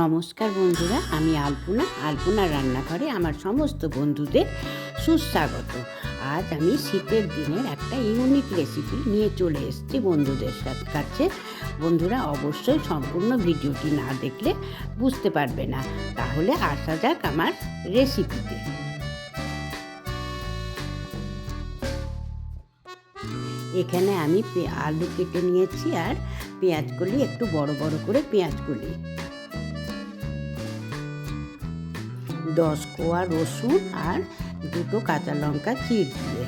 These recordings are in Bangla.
নমস্কার বন্ধুরা, আমি আলপনা। আলপনা রান্নাঘরে আমার সমস্ত বন্ধুদের সুস্বাগত। আজ আমি শীতের দিনের একটা ইউনিক রেসিপি নিয়ে চলে এসেছি বন্ধুদের সাথে কাছে। বন্ধুরা, অবশ্যই সম্পূর্ণ ভিডিওটি না দেখলে বুঝতে পারবে না। তাহলে আসা যাক আমার রেসিপিতে এখানে আমি আলু কেটে নিয়েছি আর পেঁয়াজগুলি, একটু বড় বড় করে পেঁয়াজগুলি। দশ কোয়া রসুন আর দুটো কাঁচা লঙ্কা চির দিয়ে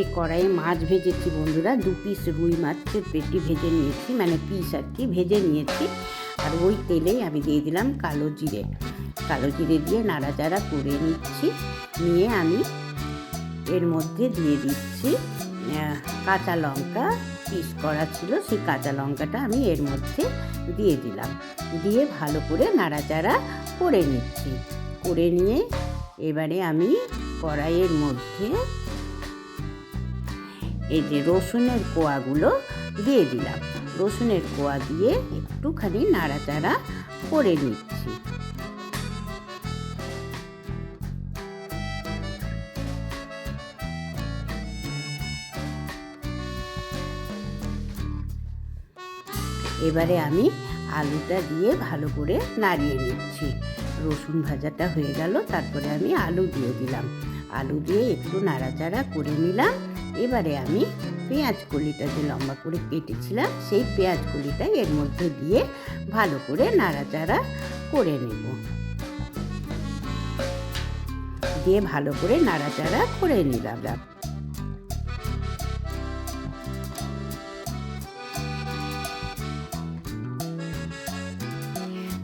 এই কড়াইয়ে মাছ ভেজেছি বন্ধুরা, দু পিস রুই মাছের পেটি ভেজে নিয়েছি মানে পিস আর কি, ভেজে নিয়েছি। আর ওই তেলেই আমি দিয়ে দিলাম কালো জিরে। কালো জিরে দিয়ে নাড়াচাড়া করে নিচ্ছি, নিয়ে আমি এর মধ্যে দিয়ে দিচ্ছি কাঁচা লঙ্কা পিস করা ছিল, সেই কাঁচা লঙ্কাটা আমি এর মধ্যে দিয়ে দিলাম। দিয়ে ভালো করে নাড়াচাড়া করে নিচ্ছি। করে নিয়ে এবারে আমি কড়াইয়ের মধ্যে এই যে রসুনের কোয়াগুলো দিয়ে দিলাম। রসুনের কোয়া দিয়ে একটুখানি নাড়াচাড়া করে নিচ্ছি। এবারে আমি আলুটা দিয়ে ভালো করে নাড়িয়ে নিচ্ছি। রসুন ভাজাটা হয়ে গেল, তারপরে আমি আলু দিয়ে দিলাম। আলু দিয়ে একটু নাড়াচাড়া করে নিলাম। এবারে আমি পেঁয়াজ কলিটা যে লম্বা করে কেটেছিলাম, সেই পেঁয়াজ কলিটা এর মধ্যে দিয়ে ভালো করে নাড়াচাড়া করে নেব। দিয়ে ভালো করে নাড়াচাড়া করে নিলাম।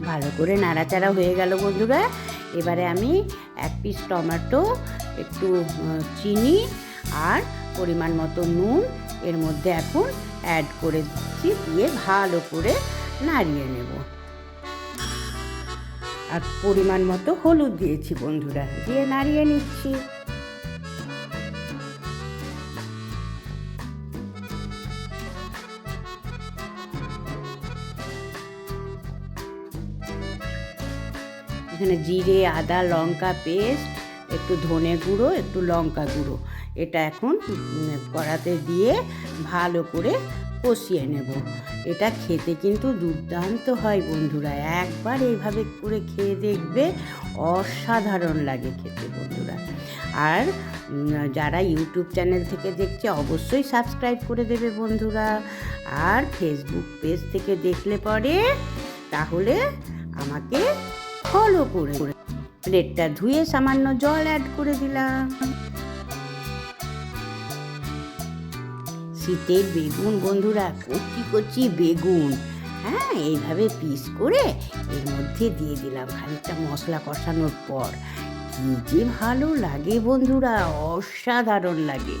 ভালো করে নাড়াচাড়া হয়ে গেল বন্ধুরা। এবারে আমি এক পিস টমেটো, একটু চিনি আর পরিমাণ মতো নুন এর মধ্যে এখন অ্যাড করে দিচ্ছি দিয়ে ভালো করে নাড়িয়ে নেব। আর পরিমাণ মতো হলুদ দিয়েছি বন্ধুরা, দিয়ে নাড়িয়ে নিচ্ছি। এখানে জিরে, আদা, লঙ্কা পেস্ট, একটু ধনে গুঁড়ো, একটু লঙ্কা গুঁড়ো। এটা এখন কড়াতে দিয়ে ভালো করে কষিয়ে নেব। এটা খেতে কিন্তু দুর্দান্ত হয় বন্ধুরা। একবার এইভাবে করে খেয়ে দেখবে অসাধারণ লাগে খেতে বন্ধুরা। আর যারা ইউটিউব চ্যানেল থেকে দেখছে, অবশ্যই সাবস্ক্রাইব করে দেবে বন্ধুরা। আর ফেসবুক পেজ থেকে দেখলে পরে তাহলে আমাকে ফলো করে প্লেটটা ধুয়ে সামান্য জল অ্যাড করে দিলাম। শীতের বেগুন বন্ধুরা, কচি কচি বেগুন। হ্যাঁ এইভাবে পিস করে এর মধ্যে দিয়ে দিলাম খানিকটা মশলা কষানোর পর। কি যে ভালো লাগে বন্ধুরা, অসাধারণ লাগে।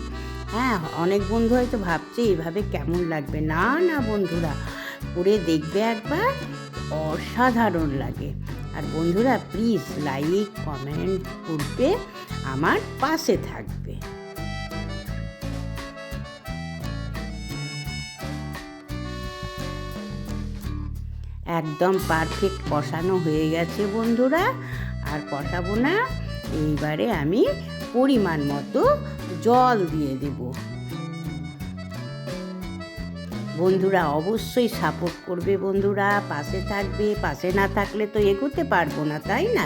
হ্যাঁ অনেক বন্ধু হয়তো ভাবছে এইভাবে কেমন লাগবে। না না বন্ধুরা, করে দেখবে একবার, অসাধারণ লাগে। আর বন্ধুরা প্লিজ লাইক কমেন্ট করবে, আমার পাশে থাকবে। একদম পারফেক্ট কষানো হয়ে গেছে বন্ধুরা, আর কষাবো না, এইবারে আমি পরিমাণ মতো জল দিয়ে দেব। বন্ধুরা, অবশ্যই সাপোর্ট করবে বন্ধুরা। পাশে থাকবে, পাশে না থাকলে তো এগোতে পারব না, তাই না?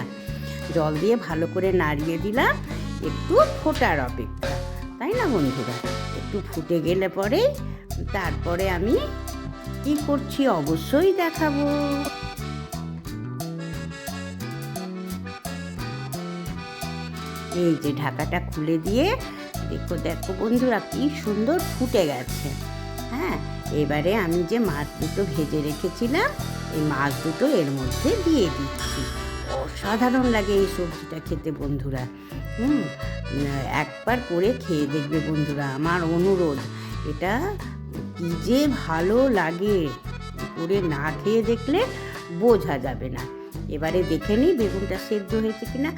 জল দিয়ে ভালো করে নাড়িয়ে দিলাম, একটু ফোটার অপেক্ষা। তাই না বন্ধুরা? একটু ফুটে গেলে পরে তারপরে আমি কি করছি অবশ্যই দেখাবো। এই যে ঢাকাটা খুলে দিয়ে, দেখো দেখো বন্ধুরা, কি সুন্দর ফুটে গেছে। হ্যাঁ এবারে আমি যে মাছ দুটো ভেজে রেখেছিলাম, এই মাছ দুটো এর মধ্যে দিয়ে দিচ্ছি। অসাধারণ লাগে এই সবজিটা খেতে বন্ধুরা। হুম, একবার করে খেয়ে দেখবে বন্ধুরা, আমার অনুরোধ। এটা কি যে ভালো লাগে, করে না খেয়ে দেখলে বোঝা যাবে না। এবারে দেখে নিই বেগুনটা সেদ্ধ হয়েছে কিনা।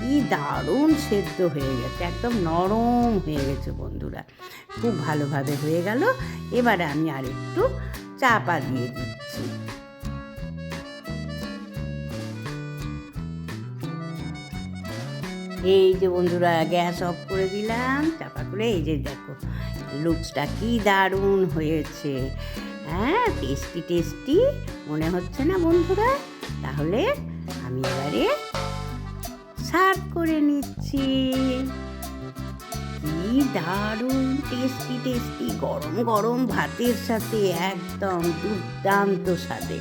কি দারুণ সেদ্ধ হয়ে গেছে, একদম নরম হয়ে গেছে বন্ধুরা। খুব ভালোভাবে হয়ে গেল। এবারে আমি আর একটু চাপা দিয়ে দিচ্ছি। এই যে বন্ধুরা, গ্যাস অফ করে দিলাম, চাপা করে এই যে দেখো, লুকসটা কি দারুণ হয়েছে। হ্যাঁ টেস্টি টেস্টি মনে হচ্ছে না বন্ধুরা? তাহলে আমি এবারে সার্ভ করে নিচ্ছি। কি দারুণ টেস্টি টেস্টি গরম গরম ভাতের সাথে একদম দুর্দান্ত স্বাদে।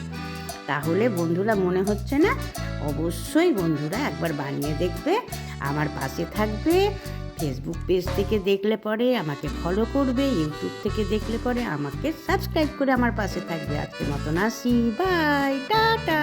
তাহলে বন্ধুরা মনে হচ্ছে না? অবশ্যই বন্ধুরা একবার বানিয়ে দেখবে, আমার পাশে থাকবে ফেসবুক পেজ থেকে দেখলে পরে আমাকে ফলো করবে ইউটিউব থেকে দেখলে পরে আমাকে সাবস্ক্রাইব করে আমার পাশে থাকবে। আজকের মতন আসি। Bye tata!